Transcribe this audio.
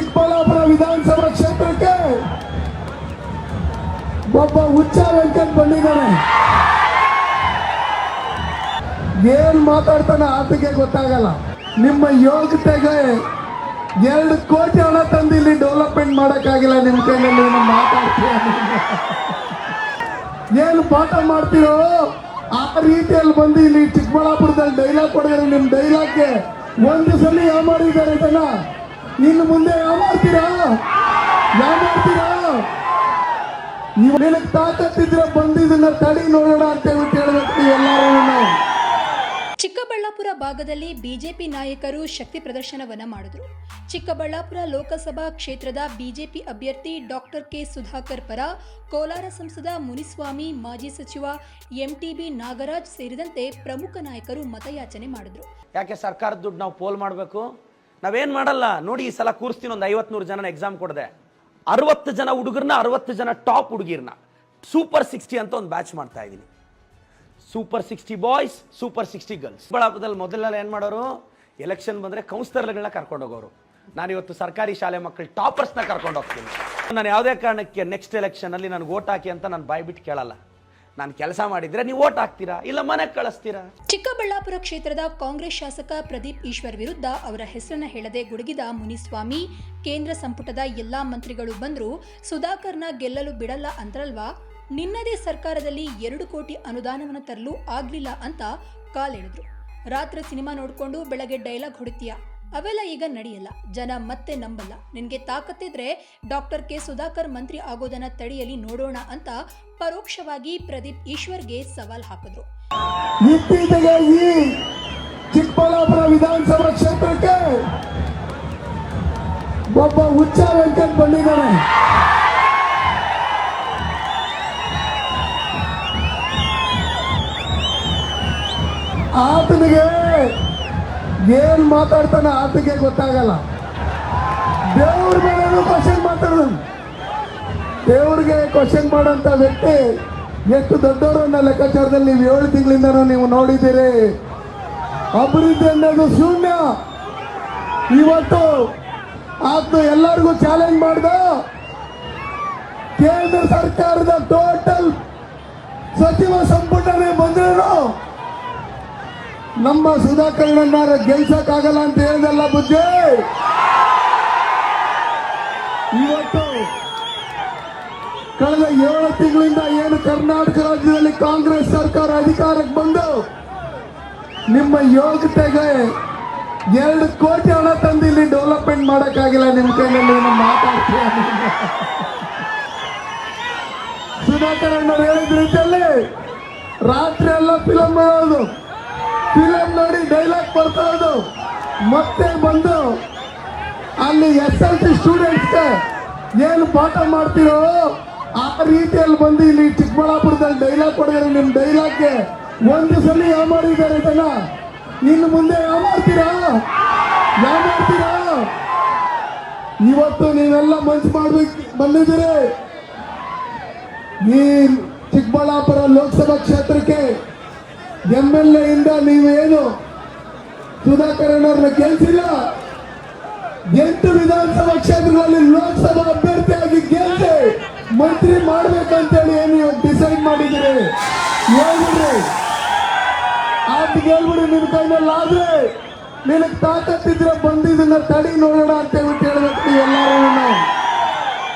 ಚಿಕ್ಕಬಳ್ಳಾಪುರ ವಿಧಾನಸಭಾ ಕ್ಷೇತ್ರಕ್ಕೆ ಒಬ್ಬ ಹುಚ್ಚ ವೆಂಕಟ್ ಬಂದಿದ್ದಾನೆ. ಏನ್ ಮಾತಾಡ್ತಾನೆ ಆತಗೆ ಗೊತ್ತಾಗಲ್ಲ. ನಿಮ್ಮ ಯೋಗ್ಯತೆಗೆ ಎರಡು ಕೋಟಿ ಹಣ ತಂದು ಇಲ್ಲಿ ಡೆವಲಪ್ಮೆಂಟ್ ಮಾಡೋಕ್ಕಾಗಿಲ್ಲ ನಿಮ್ಮ ಕೈಯಲ್ಲಿ ನೀವು ಮಾತಾಡ್ತೀಯ ಏನು ಪಾಠ ಮಾಡ್ತೀರೋ ಆ ರೀತಿಯಲ್ಲಿ ಬಂದು ಇಲ್ಲಿ ಚಿಕ್ಕಬಳ್ಳಾಪುರದಲ್ಲಿ ಡೈಲಾಗ್ ಕೊಡಿದ್ರೆ ನಿಮ್ ಡೈಲಾಗ್ಗೆ ಒಂದು ಸಲ ಯಾವ ಮಾಡಿದ್ದಾರೆ ಜನ? ಇನ್ನು ಮುಂದೆ ಯಾವ ಮಾಡ್ತೀರಾ? ಯಾವ ಮಾಡ್ತೀರಾ? ನೀವು ನಿನಗೆ ತಾಕತ್ತಿದ್ರೆ ಬಂದಿದ್ದನ್ನ ತಡಿ ನೋಡೋಣ ಅಂತ ಹೇಳ್ಬಿಟ್ಟು ಹೇಳ್ಬೇಕು ಎಲ್ಲರೂ ಚಿಕ್ಕಬಳ್ಳಾಪುರ ಭಾಗದಲ್ಲಿ ಬಿಜೆಪಿ ನಾಯಕರು ಶಕ್ತಿ ಪ್ರದರ್ಶನವನ್ನು ಮಾಡಿದರು. ಚಿಕ್ಕಬಳ್ಳಾಪುರ ಲೋಕಸಭಾ ಕ್ಷೇತ್ರದ ಬಿಜೆಪಿ ಅಭ್ಯರ್ಥಿ ಡಾಕ್ಟರ್ ಕೆ ಸುಧಾಕರ್ ಪರ ಕೋಲಾರ ಸಂಸದ ಮುನಿಸ್ವಾಮಿ ಮಾಜಿ ಸಚಿವ ಎಂಟಿಬಿ ನಾಗರಾಜ್ ಸೇರಿದಂತೆ ಪ್ರಮುಖ ನಾಯಕರು ಮತಯಾಚನೆ ಮಾಡಿದರು. ಯಾಕೆ ಸರ್ಕಾರದ ದುಡ್ಡು ನಾವು ಪೋಲ್ ಮಾಡಬೇಕು? ನಾವೇನು ಮಾಡಲ್ಲ? ನೋಡಿ ಈ ಸಲ ಕೂರಿಸ್ತೀನಿ ಒಂದು ಐವತ್ನೂರು ಜನನ ಎಕ್ಸಾಮ್ ಕೊಡದೆ. ಅರವತ್ತು ಜನ ಹುಡುಗರನ್ನ ಅರವತ್ತು ಜನ ಟಾಪ್ ಹುಡುಗಿರ್ನ. ಸೂಪರ್ ಸಿಕ್ಸ್ಟಿ ಅಂತ ಒಂದು ಬ್ಯಾಚ್ ಮಾಡ್ತಾ ಇದ್ದೀನಿ. Super sixty boys super sixty girls ಬಳಪದಲ್ಲಿ ಮೊದಲೆಲ್ಲ ಏನು ಮಾಡೋರು? ಎಲೆಕ್ಷನ್ ಬಂದರೆ ಕೌನ್ಸಿಲರ್ಗಳನ್ನ ಕರ್ಕೊಂಡು ಹೋಗೋರು. ನಾನು ಇವತ್ತು ಸರ್ಕಾರಿ ಶಾಲೆ ಮಕ್ಕಳು ಟಾಪರ್ಸ್ನ ಕರ್ಕೊಂಡು ಹೋಗ್ತೀನಿ. ನಾನು ಯಾವುದೇ ಕಾರಣಕ್ಕೆ ನೆಕ್ಸ್ಟ್ ಎಲೆಕ್ಷನಲ್ಲಿ ನನಗೆ ಓಟ್ ಹಾಕಿ ಅಂತ ನಾನು ಬಾಯ್ಬಿಟ್ಟು ಕೇಳಲ್ಲ. ನಾನು ಕೆಲಸ ಮಾಡಿದ್ರೆ ನೀವು ಓಟ್ ಹಾಕ್ತೀರಾ? ಇಲ್ಲ ಮನೆ ಕಳಿಸ್ತೀರಾ? ಚಿಕ್ಕಬಳ್ಳಾಪುರ ಕ್ಷೇತ್ರದ ಕಾಂಗ್ರೆಸ್ ಶಾಸಕ ಪ್ರದೀಪ್ ಈಶ್ವರ್ ವಿರುದ್ಧ ಅವರ ಹೆಸರನ್ನ ಹೇಳದೆ ಗುಡುಗಿದ ಮುನಿಸ್ವಾಮಿ, ಕೇಂದ್ರ ಸಂಪುಟದ ಎಲ್ಲಾ ಮಂತ್ರಿಗಳು ಬಂದರೂ, ಸುಧಾಕರ್ನ ಗೆಲ್ಲಲು ಬಿಡಲ್ಲ ಅಂದ್ರಲ್ವಾ? ನಿನ್ನದೇ ಸರ್ಕಾರದಲ್ಲಿ ಎರಡು ಕೋಟಿ ಅನುದಾನವನ್ನು ತರಲು ಆಗ್ಲಿಲ್ಲ ಅಂತ ಕಾಲೆಳೆದ್ರು ರಾತ್ರಿ ಸಿನಿಮಾ ನೋಡಿಕೊಂಡು ಬೆಳಗ್ಗೆ ಡೈಲಾಗ್ ಹೊಡಿತೀಯ? ಅವೆಲ್ಲ ಈಗ ನಡೆಯಲ್ಲ. ಜನ ಮತ್ತೆ ನಂಬಲ್ಲ. ನಿನಗೆ ತಾಕತ್ತಿದ್ರೆ ಡಾಕ್ಟರ್ ಕೆ. ಸುಧಾಕರ್ ಮಂತ್ರಿ ಆಗೋದನ್ನ ತಡೆಯಲಿ ನೋಡೋಣ ಅಂತ ಪರೋಕ್ಷವಾಗಿ ಪ್ರದೀಪ್ ಈಶ್ವರ್ಗೆ ಸವಾಲ್ ಹಾಕಿದ್ರು. ಚಿಕ್ಕಬಳ್ಳಾಪುರ ವಿಧಾನಸಭಾ ಕ್ಷೇತ್ರಕ್ಕೆ ಒಬ್ಬ ಹುಚ್ಚ ವೆಂಕಟ್ ಬಂದಿದ್ದಾನೆ. ಆತನಿಗೆ ಏನ್ ಮಾತಾಡ್ತಾನ ಆತಕ್ಕೆ ಗೊತ್ತಾಗಲ್ಲ. ದೇವ್ರ ಮೇಲೆ ಕ್ವಶನ್ ಮಾತಾಡೋದು ದೇವ್ರಿಗೆ ಕ್ವಶನ್ ಮಾಡೋಂಥ ವ್ಯಕ್ತಿ ಎಷ್ಟು ಅನ್ನೋ ಲೆಕ್ಕಾಚಾರದಲ್ಲಿ ನೀವು ಏಳು ತಿಂಗಳಿಂದನೂ ನೀವು ನೋಡಿದ್ದೀರಿ. ಅಭಿವೃದ್ಧಿ ಅನ್ನೋದು ಶೂನ್ಯ. ಇವತ್ತು ಆತ ಎಲ್ಲರಿಗೂ ಚಾಲೆಂಜ್ ಮಾಡ್ದ. ಕೇಂದ್ರ ಸರ್ಕಾರದ ಟೋಟಲ್ ಸಚಿವ ಸಂಪುಟನೇ ಬಂದ್ರು ನಮ್ಮ ಸುಧಾಕರ್ಣನ್ನಾರ ಗೆಲ್ಸಕ್ಕಾಗಲ್ಲ ಅಂತ ಹೇಳ್ದಲ್ಲ ಬುದ್ಧಿ? ಇವತ್ತು ಕಳೆದ ಏಳು ತಿಂಗಳಿಂದ ಏನು ಕರ್ನಾಟಕ ರಾಜ್ಯದಲ್ಲಿ ಕಾಂಗ್ರೆಸ್ ಸರ್ಕಾರ ಅಧಿಕಾರಕ್ಕೆ ಬಂದು ನಿಮ್ಮ ಯೋಗ್ಯತೆಗೆ ಎರಡು ಕೋಟಿ ಹಣ ತಂದು ಇಲ್ಲಿ ಡೆವಲಪ್ಮೆಂಟ್ ಮಾಡೋಕ್ಕಾಗಿಲ್ಲ ನಿಮ್ಮ ಕೈಯಲ್ಲಿ ನಾನು ಮಾತಾಡ್ತೀಯ ಸುಧಾಕರ್ ಅಣ್ಣವ್ರು ಹೇಳಿದ ರೀತಿಯಲ್ಲಿ ರಾತ್ರಿ ಎಲ್ಲ ಫಿಲಮ್ ನೋಡಿ ಡೈಲಾಗ್ ಬರ್ತಾ ಮತ್ತೆ ಬಂದು ಅಲ್ಲಿ ಎಸ್ ಎಲ್ ಸಿ ಸ್ಟೂಡೆಂಟ್ಸ್ಗೆ ಏನು ಪಾಠ ಮಾಡ್ತೀರೋ ಆ ರೀತಿಯಲ್ಲಿ ಬಂದು ಇಲ್ಲಿ ಚಿಕ್ಕಬಳ್ಳಾಪುರದಲ್ಲಿ ಡೈಲಾಗ್ ಕೊಡಿದ್ರೆ ನಿಮ್ಮ ಡೈಲಾಗ್ಗೆ ಒಂದು ಸಲ ಯಾವ ಮಾಡಿದ್ದಾರೆ ಜನ? ಇನ್ನು ಮುಂದೆ ಯಾವ ಮಾಡ್ತೀರಾ? ಯಾವ ಮಾಡ್ತೀರಾ? ಇವತ್ತು ನೀವೆಲ್ಲ ಮನ್ಸು ಮಾಡ್ಬೇಕು ಬಂದಿದ್ದೀರಿ. ನೀ ಚಿಕ್ಕಬಳ್ಳಾಪುರ ಲೋಕಸಭಾ ಕ್ಷೇತ್ರಕ್ಕೆ ಎಂ ಎಲ್ ಎ ಇಂದ ನೀವೇನು ಸುಧಾಕರ್ ಅವ್ರನ್ನ ಗೆಲ್ಸಿಲ್ಲ. ಎಂಟು ವಿಧಾನಸಭಾ ಕ್ಷೇತ್ರಗಳಲ್ಲಿ ಲೋಕಸಭಾ ಅಭ್ಯರ್ಥಿಯಾಗಿ ಗೆಲ್ಸಿ ಮಂತ್ರಿ ಮಾಡ್ಬೇಕಂತೇಳಿ ಏನು ಡಿಸೈಡ್ ಮಾಡಿದ್ರಿ ಹೇಳ್ಬಿಡ್ರಿ. ಆತ ಹೇಳ್ಬಿಡಿ ನಿನ್ ಕೈನಲ್ಲಿ ಆದ್ರೆ ನಿನಗ್ ತಾಕತ್ತಿದ್ರೆ ಬಂದಿದ್ದನ್ನ ತಡಿ ನೋಡೋಣ ಅಂತ ಹೇಳ್ಬಿಟ್ಟು ಹೇಳ್ಬೇಕು